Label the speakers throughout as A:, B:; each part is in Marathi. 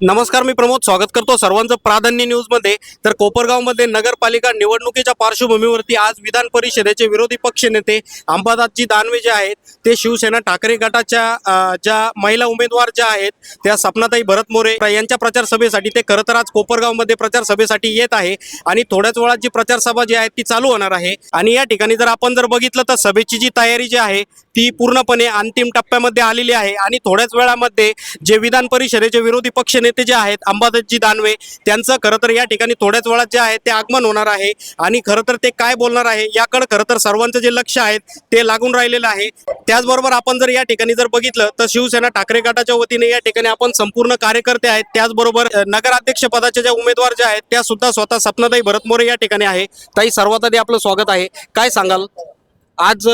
A: नमस्कार मी प्रमोद स्वागत करतो सर्वांचं प्राधान्य न्यूजमध्ये. तर कोपरगावमध्ये नगरपालिका निवडणुकीच्या पार्श्वभूमीवरती आज विधान परिषदेचे विरोधी पक्ष नेते अंबादासजी दानवे जे आहेत ते शिवसेना ठाकरे गटाच्या ज्या महिला उमेदवार ज्या आहेत त्या सपनाताई भरत मोरे यांच्या प्रचार सभेसाठी ते खरं तर आज कोपरगावमध्ये प्रचार सभेसाठी येत आहे आणि थोड्याच वेळात जी प्रचार सभा जी आहे ती चालू होणार आहे. आणि या ठिकाणी जर आपण जर बघितलं तर सभेची जी तयारी जी आहे ती पूर्णपणे अंतिम टप्प्यामध्ये आलेली आहे. आणि थोड्याच वेळामध्ये जे विधान परिषदेचे विरोधी पक्ष नेते जे आहेत अंबादासजी दानवे त्यांचं खरं तर या ठिकाणी थोड्याच वेळात जे आहे ते आगमन होणार आहे. आणि खरं तर ते काय बोलणार आहे याकडे खरं तर सर्वांचं जे लक्ष आहे ते लागून राहिलेलं आहे. त्याचबरोबर आपण जर या ठिकाणी जर बघितलं तर शिवसेना ठाकरे गटाच्या वतीने या ठिकाणी आपण संपूर्ण कार्यकर्ते आहेत. त्याचबरोबर नगराध्यक्ष पदाच्या ज्या उमेदवार ज्या आहेत त्या सुद्धा स्वतः सपनाताई भरत मोरे या ठिकाणी आहे. ताई सर्वात आधी आपलं स्वागत आहे. काय सांगाल? आज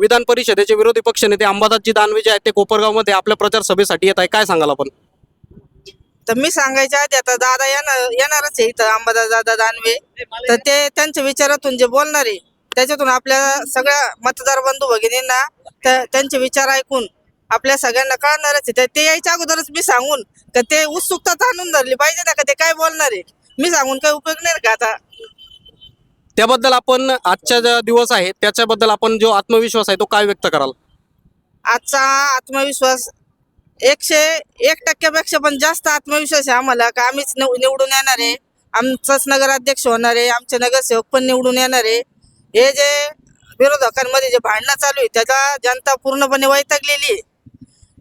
A: विधान परिषदेचे विरोधी पक्षनेते अंबादासजी दानवे जे आहेत ते कोपरगावमध्ये आपल्या प्रचार सभेसाठी येत आहे. काय सांगाल आपण?
B: तर मी सांगायच्या आधी आता दादा येणार येणारच आहे इथं अंबादास दादा दानवे. तर ते त्यांच्या विचारातून जे बोलणार आहे त्याच्यातून आपल्या सगळ्या मतदार बंधू भगिनींना त्या- त्यांचे विचार ऐकून आपल्या सगळ्यांना कळणारच आहे. तर ते यायच्या अगोदरच मी सांगून का ते उत्सुकता आणून धरली पाहिजे ना का ते काय बोलणार आहे? मी सांगून काय उपयोग नाही का आता?
A: त्याबद्दल आपण आजच्या ज्या दिवस आहे त्याच्याबद्दल आपण जो आत्मविश्वास आहे तो काय व्यक्त कराल?
B: आजचा आत्मविश्वास एकशे एक टक्क्यापेक्षा पण जास्त आत्मविश्वास आहे आम्हाला का आम्हीच निवडून येणार आहे. आमचाच नगराध्यक्ष होणार आहे आमचे नगरसेवक पण निवडून येणार आहे. हे जे विरोधकांमध्ये जे भांडणं चालू आहे त्याचा जनता पूर्णपणे वैतागलेली आहे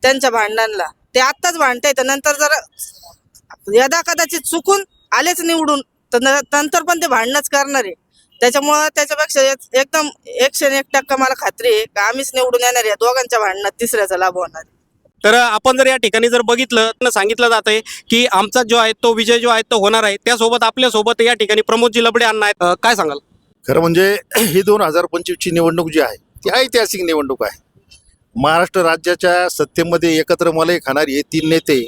B: त्यांच्या भांडणांना ते आत्ताच भांडताय तर नंतर जर यदा कदाचित चुकून आलेच निवडून तर न- नंतर पण ते भांडणच करणार आहे. त्याच्यामुळं त्याच्यापेक्षा एक- एकदम एकशे एक टक्का मला खात्री आहे का आम्हीच निवडून येणार आहे दोघांच्या भांडणात तिसऱ्याचा लाभ होणार आहे.
A: तर आपण जर या ठिकाणी जर बघितलं तर सांगितलं जात आहे की आमचा जो आहे तो विजय जो आहे तो होणार आहे. त्यासोबत आपल्यासोबत या ठिकाणी प्रमोदजी लबडे अण्णा आहेत. काय सांगाल?
C: खरं म्हणजे ही दोन हजार पंचवीसची निवडणूक जी आहे ती ऐतिहासिक निवडणूक आहे. महाराष्ट्र राज्याच्या सत्तेमध्ये एकत्र मलई खाणारी हे तीन नेते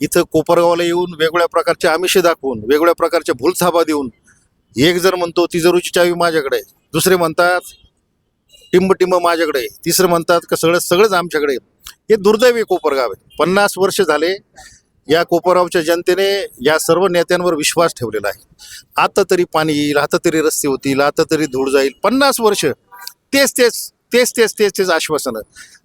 C: इथं कोपरगावला येऊन वेगवेगळ्या प्रकारचे आमिषे दाखवून वेगवेगळ्या प्रकारच्या भूलथाबा देऊन एक जर म्हणतो तिजोरीची चावी माझ्याकडे दुसरे म्हणतात टिंब टिंब माझ्याकडे तिसरं म्हणतात का सगळं सगळंच आमच्याकडे हे दुर्दैवी कोपरगाव. आहे पन्नास वर्ष झाले या कोपरगावच्या जनतेने या सर्व नेत्यांवर विश्वास ठेवलेला आहे. आता तरी पाणी येईल आता तरी रस्ते होतील आता तरी धूळ जाईल. पन्नास वर्ष तेच तेच तेच तेच तेच तेच आश्वासनं.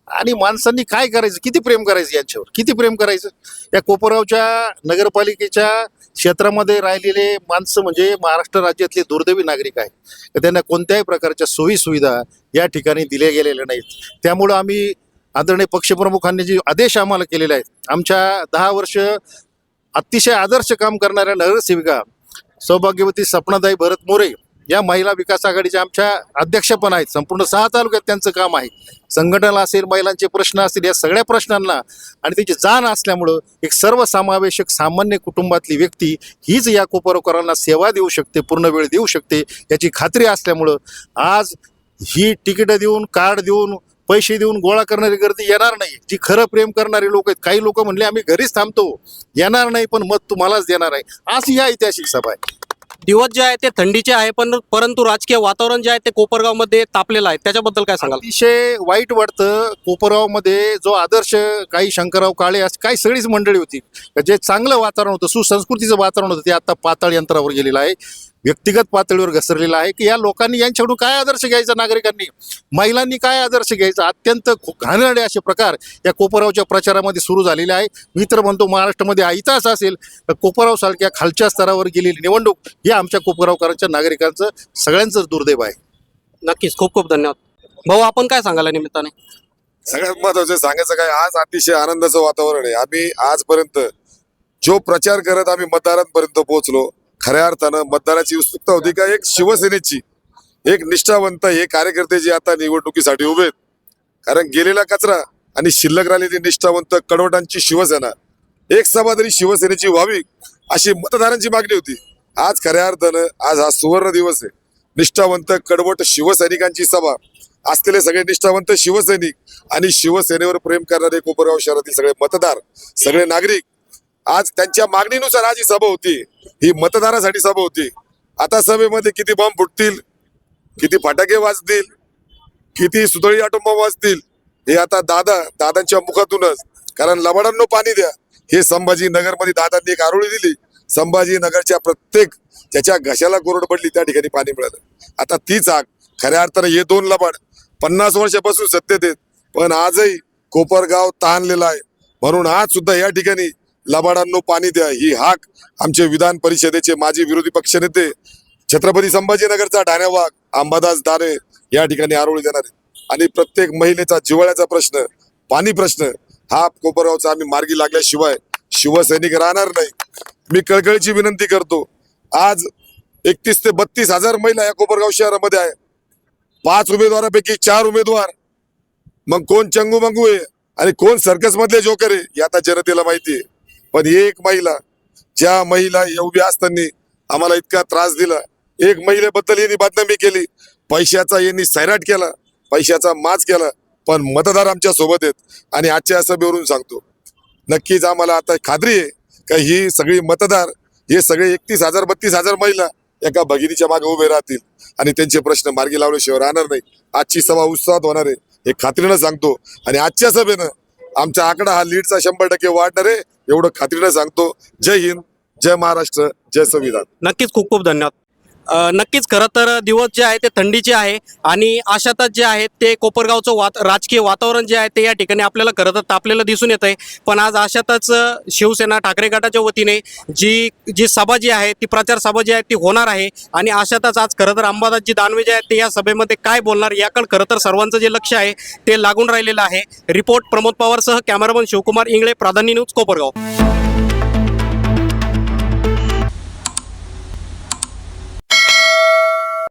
C: आणि माणसांनी काय करायचं? किती प्रेम करायचं यांच्यावर? किती प्रेम करायचं? या कोपरगावच्या नगरपालिकेच्या क्षेत्रामध्ये राहिलेले माणसं म्हणजे महाराष्ट्र राज्यातले दुर्दैवी नागरिक आहे त्यांना कोणत्याही प्रकारच्या सोयी सुविधा या ठिकाणी दिल्या गेलेल्या नाहीत. त्यामुळं आम्ही आदरणीय पक्षप्रमुखांनी जे आदेश आम्हाला केलेले आहेत आमच्या दहा वर्ष अतिशय आदर्श काम करणाऱ्या नगरसेविका सौभाग्यवती सपनादाई भरत मोरे या महिला विकास आघाडीच्या आमच्या अध्यक्ष पण आहेत. संपूर्ण सहा तालुक्यात त्यांचं काम आहे. संघटना असेल महिलांचे प्रश्न असतील या सगळ्या प्रश्नांना आणि त्याची जाण असल्यामुळं एक सर्वसमावेशक सामान्य कुटुंबातली व्यक्ती हीच या कोपरोकरांना सेवा देऊ शकते पूर्ण वेळ देऊ शकते याची खात्री असल्यामुळं आज ही तिकीटं देऊन कार्ड देऊन पैसे देऊन गोळा करणारी गर्दी येणार नाही. जी खरं प्रेम करणारी लोक आहेत काही लोक म्हणले आम्ही घरीच थांबतो. येणार नाही पण मत तुम्हालाच देणार आहे. अशी ही ऐतिहासिक सभा आहे.
A: दिवस जे आहे ते थंडीचे आहे पण परंतु राजकीय वातावरण जे आहे ते कोपरगावमध्ये तापलेलं आहे. त्याच्याबद्दल काय सांगाल?
C: अतिशय वाईट वाटतं कोपरगावमध्ये जो आदर्श काही शंकरराव काळे अशी काही सगळीच मंडळी होती. जे चांगलं वातावरण होतं सुसंस्कृतीचं वातावरण होतं ते आता पाताळ यंत्रावर गेलेलं आहे. व्यक्तिगत पातळीवर घसरलेलं आहे की या लोकांनी यांच्याकडून काय आदर्श घ्यायचा नागरिकांनी? महिलांनी काय आदर्श घ्यायचा? अत्यंत घाणेरडे असे प्रकार या कोपरगावच्या प्रचारामध्ये सुरू झालेले आहे. मी तर म्हणतो महाराष्ट्रामध्ये ऐतिहास असेल तर कोपरगाव सारख्या खालच्या स्तरावर गेलेली निवडणूक हे आमच्या कोपरगावकरांच्या नागरिकांचं सगळ्यांचंच दुर्दैव आहे.
A: नक्कीच. खूप खूप धन्यवाद. भाऊ आपण काय सांगाल या निमित्ताने?
D: सगळ्यात महत्वाचं सांगायचं काय आज अतिशय आनंदाचं वातावरण आहे. आम्ही आजपर्यंत जो प्रचार करत आम्ही मतदारांपर्यंत पोहोचलो खऱ्या अर्थानं मतदानाची उत्सुकता होती का एक शिवसेनेची एक निष्ठावंत हे कार्यकर्ते जे आता निवडणुकीसाठी उभे आहेत. कारण गेलेला कचरा आणि शिल्लक राहिलेली निष्ठावंत कडवटांची शिवसेना. एक सभा तरी शिवसेनेची व्हावी अशी मतदारांची मागणी होती. आज खऱ्या अर्थानं आज हा सुवर्ण दिवस आहे. निष्ठावंत कडवट शिवसैनिकांची सभा. असलेले सगळे निष्ठावंत शिवसैनिक आणि शिवसेनेवर प्रेम करणारे कोपरगाव शहरातील सगळे मतदार सगळे नागरिक आज त्यांच्या मागणीनुसार आज ही सभा होती. ही मतदारासाठी सभा होती. आता सभेमध्ये किती बॉम्ब फुटतील किती फटाके वाजतील किती सुतळी आटोंबा वाजतील हे आता दादा दादांच्या मुखातूनच. कारण लबाडांनो पाणी द्या. हे संभाजीनगरमध्ये दादांनी एक आरोळी दिली. संभाजीनगरच्या प्रत्येक ज्याच्या घशाला कोरड पडली त्या ठिकाणी पाणी मिळालं. आता तीच आग. खऱ्या अर्थानं हे दोन लबाड पन्नास वर्षापासून सत्तेत देत पण आजही कोपरगाव तहानलेला आहे. म्हणून आज सुद्धा या ठिकाणी लबाडांनो पाणी द्या ही हाक आमचे विधान परिषदेचे माजी विरोधी पक्षनेते छत्रपती संभाजीनगरचा ढाण्यावाग अंबादास दारे या ठिकाणी आरोळी देणार. आहेत आणि प्रत्येक महिलेचा जिव्हाळ्याचा प्रश्न पाणी प्रश्न हा कोपरगावचा आम्ही मार्गी लागल्याशिवाय शिवसैनिक राहणार नाही. मी कळकळीची विनंती करतो आज एकतीस ते बत्तीस हजार महिला या कोपरगाव शहरामध्ये आहे. पाच उमेदवारापैकी चार उमेदवार. मग कोण चंगू मंगू आहे आणि कोण सर्कस मधले जोकर आहे हे आता जनतेला माहिती आहे. पण एक महिला ज्या महिला एवढ्या असताना आम्हाला इतका त्रास दिला एक महिलेबद्दल यांनी बदनामी केली. पैशाचा यांनी सैराट केला पैशाचा माज केला पण मतदार आमच्यासोबत आहेत. आणि आजच्या सभेवरून सांगतो नक्कीच आम्हाला आता खात्री आहे का ही सगळी मतदार हे सगळे एकतीस हजार बत्तीस हजार महिला एका भगिनीच्या मागे उभे राहतील. आणि त्यांचे प्रश्न मार्गी लावल्याशिवाय राहणार नाही. आजची सभा उत्साहात होणार आहे हे खात्रीनं सांगतो. आणि आजच्या सभेनं आमचा आकडा हा लीडचा शंभर टक्के वाढणार आहे एवढं खात्रीनं सांगतो. जय हिंद जय महाराष्ट्र जय संविधान.
A: नक्कीच खूप खूप धन्यवाद. नक्कीच खरं तर दिवस जे आहे ते थंडीचे आहे आणि अशातच जे आहे ते कोपरगावचं वात राजकीय वातावरण जे आहे ते या ठिकाणी आपल्याला खरं तर तापलेलं दिसून येत आहे पण आज अशातच शिवसेना ठाकरे गटाच्या वतीने जी जी सभा जी आहे ती प्रचार सभा जी आहे ती होणार आहे आणि अशातच आज खरं तर अंबादासजी दानवे जे आहेत ते या सभेमध्ये काय बोलणार याकडे खरं तर सर्वांचं जे लक्ष आहे ते लागून राहिलेलं आहे. रिपोर्ट प्रमोद पवारसह कॅमेरामन शिवकुमार इंगळे प्राधान्य न्यूज कोपरगाव.